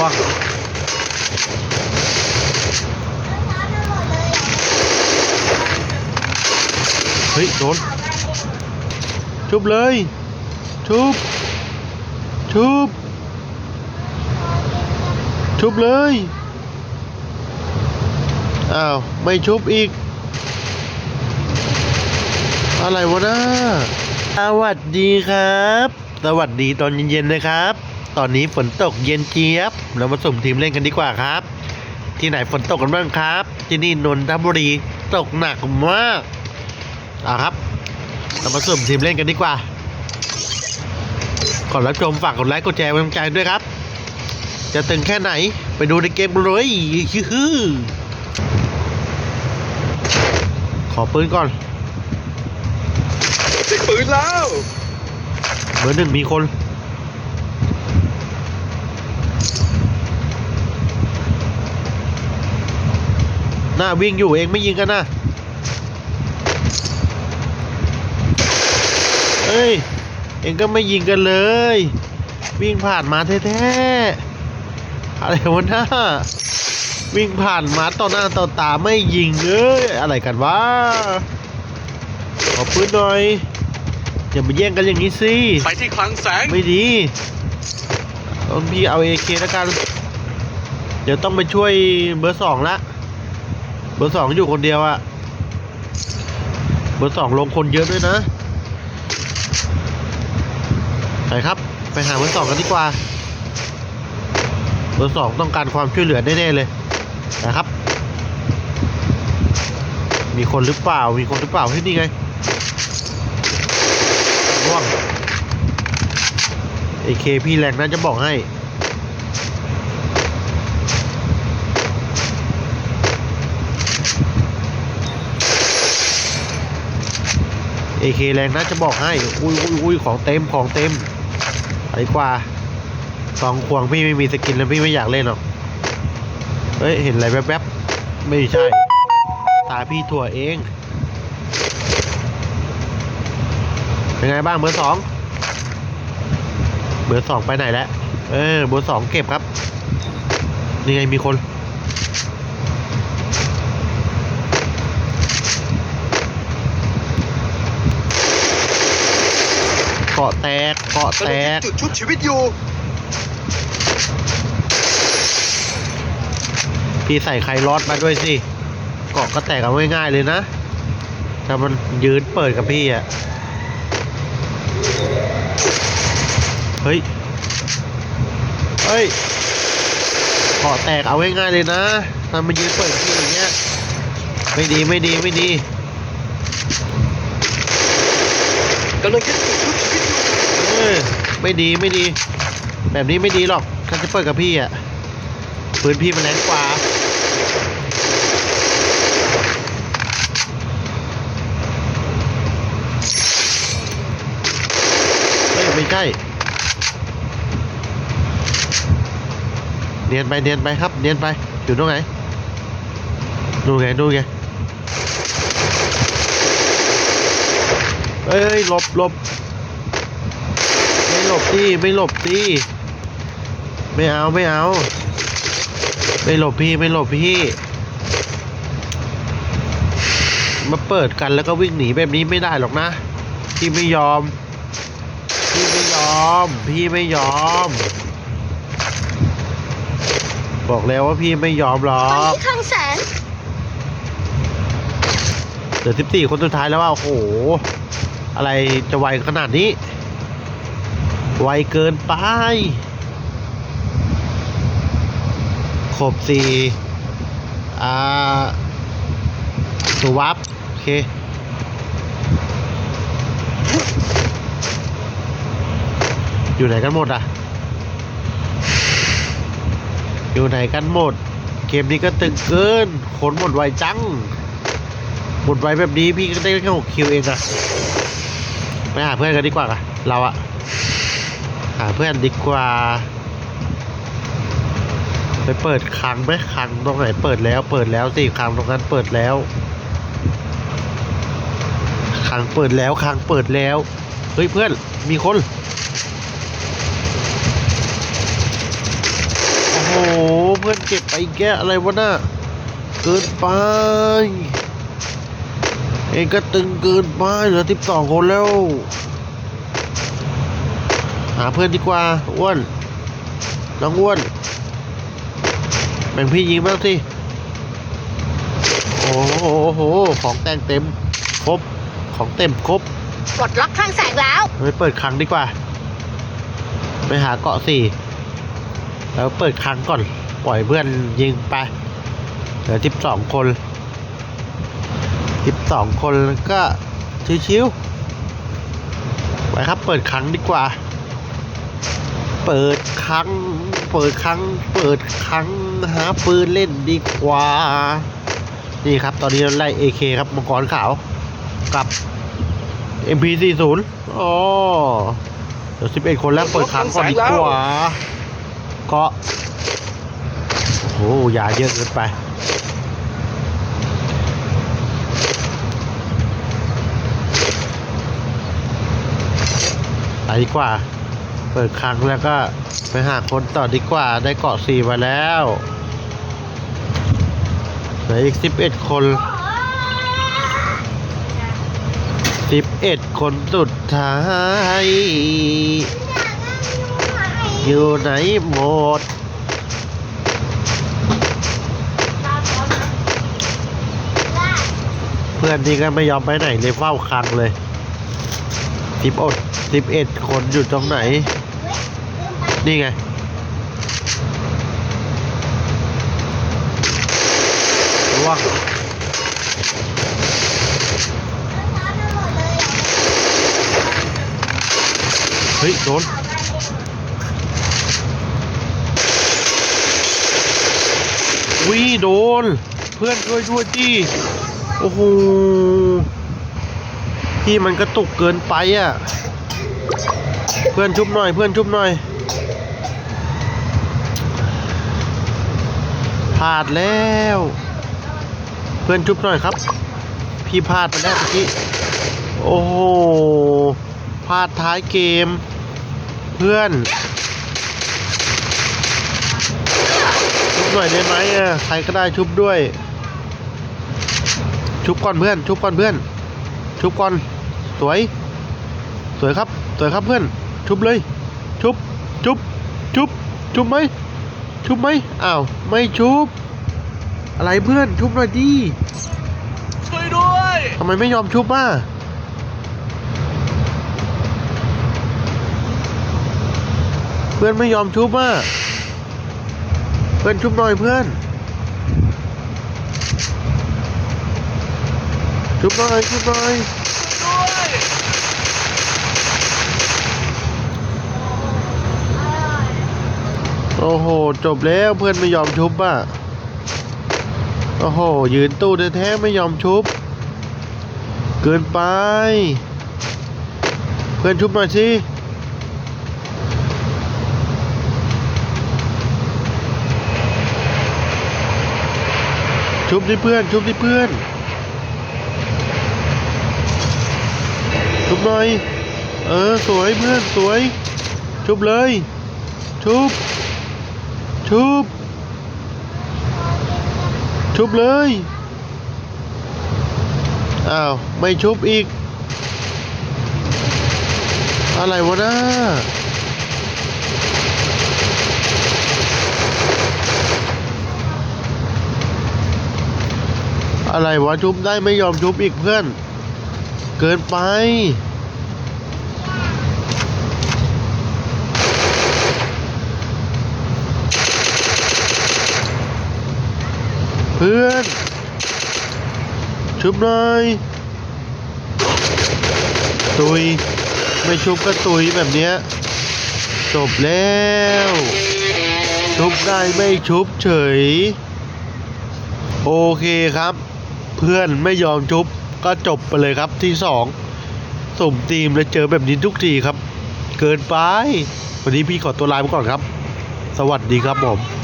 วังเฮ้ยโดนชุบเลยชุบชุบชุบเลยอ้าวไม่ชุบอีก อะไรวะนะสวัสดีครับ สวัสดีตอนเย็นๆนะครับ ตอนนี้ฝนตกเย็นเจี๊ยบ เรามาสุ่มทีมเล่นกันดีกว่าครับ ที่ไหนฝนตกกันบ้างครับ ที่นี่นนทบุรีตกหนักมากอะครับ เรามาสุ่มทีมเล่นกันดีกว่าก่อนรับชมฝากกดไลค์กดแชร์เป็นกำลังใจด้วยครับ จะตึงแค่ไหนไปดูในเกมเลยฮือขอปืนก่อนได้ปืนแล้วเบอร์หนึ่งมีคน น้าวิ่งอยู่เองไม่ยิงกันนะเอ้ย เองก็ไม่ยิงกันเลย วิ่งผ่านมาแท้ๆ อะไรวะหน้าวิ่งผ่านมาต่อหน้าต่อตาไม่ยิงเอ้ยอะไรกันวะขอปืนหน่อยอย่ามาแย่งกันอย่างนี้สิไปที่คลังแสงไม่ดีเอาพี่เอาเอเคแล้วกัน เดี๋ยวต้องไปช่วยเบอร์สองละ เบอร์สองอยู่คนเดียวอะเบอร์สองลงคนเยอะด้วยนะ ไปครับ ไปหาเบอร์สองกันดีกว่า เบอร์สองต้องการความช่วยเหลือแน่ๆเลยนะครับ มีคนหรือเปล่า มีคนหรือเปล่าที่นี่ไงร่วงเอเคพี่แรงน่าจะบอกให้ เอเคแรงน่าจะบอกให้อุ้ยอุ้ยอุ้ยของเต็มของเต็มไปกว่าสองควงพี่ไม่มีสกินแล้วพี่ไม่อยากเล่นหรอกเฮ้ยเห็นอะไรแวบๆไม่ใช่ตาพี่ถั่วเองเป็นไงบ้างเบอร์สองเบอร์สองไปไหนแล้วเออเบอร์สองเก็บครับนี่ไงมีคน กาะแตกเกาะแตกจุดชุบชีวิตอยู่ พี่ใส่ไครอดมาด้วยสิเกาะก็แตกเอาง่ายๆเลยนะถ้ามันยืนเปิดกับพี่อะเฮ้ย เฮ้ยเกาะแตกเอาง่ายๆเลยนะถ้ามันยืนเปิดกับพี่อย่างเงี้ยไม่ดีไม่ดีไม่ดีกำลังยึดจุดชุบชีวิต อยู่เอไม่ดีไม่ดี แบบนี้ไม่ดีหรอกถ้าจะเปิดกับพี่อะปืนพี่มันแรงกว่าเฮ้ยไม่ใช่เนียนไปเนียนไปครับเนียนไปอยู่ตรงไหนดูไงดูไงเอ้ยหลบหลบ ไม่หลบดิไม่หลบดิไม่เอาไม่เอา ไม่หลบพี่ไม่หลบพี่ มาเปิดกันแล้วก็วิ่งหนีแบบนี้ไม่ได้หรอกนะ พี่ไม่ยอม พี่ไม่ยอม พี่ไม่ยอม บอกแล้วว่าพี่ไม่ยอมหรอไปกที่คลังแสงเหลือสิบสี่คนสุดท้ายแล้วว่าโอ้โห อะไรจะไวขนาดนี้ ไวเกินไปครบสี่อ่าตัววับโอเคอยู่ไหนกันหมดอะ อยู่ไหนกันหมด เกมนี้ก็ตึงเกินคนหมดไวจัง หมดไวแบบนี้พี่ก็ได้แค่หกคิวเองอะไปหาเพื่อนกันดีกว่าอะเราอะ หาเพื่อนดีกว่า ไปเปิดคังไหมคังตรงไหนเปิดแล้ว เปิดแล้วสิคังตรงนั้นเปิดแล้วคังเปิดแล้วคังเปิดแล้ว เฮ้ยเพื่อนมีคน โอ้โหเพื่อนเก็บไปแกะอะไรวะน่ะเกินไปเองก็ตึงเกินไปเหลือสิบสองคนแล้ว หาเพื่อนดีกว่าอ้วนน้องอ้วนแบ่งพี่ยิงบ้างสิโอ้โหโอ้โหของแต่งเต็มครบของเต็มครบปลดล็อกคลังแสงแล้วไปเปิดคลังดีกว่า ไปหาเกาะสี่แล้วเปิดคลังก่อนปล่อยเพื่อนยิงไปเหลือสิบสองคนสิบสองคนก็ชิวๆไปครับเปิดคลังดีกว่า เปิดคลังเปิดคลังเปิดคลังหาปืนเล่นดีกว่า นี่ครับ ตอนนี้เราไล่ AK ครับมังกรขาว กับ MP40 อ๋อเดี๋ยว11 คนแล้วเปิดครั้งก่อนดีกว่าเกาะโอ้โหอย่าเยอะเกินไปไปดีกว่า เปิดครั้งแล้วก็ไปหาคนต่อดีกว่าได้เกาะสี่มาแล้วเหลืออีก11คนสิบเอ็ดคนสุดท้าย อยู่ไหนหมดเพื่อนนี่ก็ไม่ยอมไปไหนเลยเฝ้าคังเลยสิบอดสิบเอ็ดคนอยู่ตรงไหน นี่ไง ระวังเฮ้ย โดนวิโดน เพื่อนช่วยด้วยดิโอ้โหพี่มันกระตุกเกินไปอะ เพื่อนชุบหน่อย เพื่อนชุบหน่อย พลาดแล้ว เพื่อนชุบหน่อยครับ พี่พลาดไปแล้วเมื่อกี้ โอ้โหพลาดท้ายเกม เพื่อนชุบหน่อยได้ไหมอะใครก็ได้ชุบด้วย ชุบก่อนเพื่อน ชุบก่อนเพื่อน ชุบก่อนสวย สวยครับ สวยครับเพื่อน ชุบเลย ชุบ ชุบ ชุบ ชุบไหม ชุบไหมอ้าว ไม่ชุบ อะไรเพื่อน ชุบหน่อยดิช่วยด้วยทำไมไม่ยอมชุบอะเพื่อนไม่ยอมชุบอะ เพื่อนชุบหน่อยเพื่อน ชุบหน่อยชุบหน่อย ช่วยด้วย โอ้โห จบแล้วเพื่อนไม่ยอมชุบอะ โอ้โห ยืนตู้แท้ๆไม่ยอมชุบ เกินไป เพื่อนชุบหน่อยสิ ชุบดิเพื่อน ชุบดิเพื่อน ชุบหน่อย เออ สวยเพื่อน สวย ชุบเลย ชุบ ชุบ ชุบเลย อ้าว ไม่ชุบอีก อะไรวะนะอะไรวะชุบได้ไม่ยอมชุบอีกเพื่อน เกินไป เพื่อนชุบหน่อยตุยไม่ชุบก็ตุยแบบเนี้ยจบแล้วชุบได้ไม่ชุบเฉย โอเคครับ เพื่อนไม่ยอมชุบก็จบไปเลยครับที่สองสุ่มทีมแล้วเจอแบบนี้ทุกทีครับ เกินไป วันนี้พี่ขอตัวลาไปก่อนครับ สวัสดีครับผม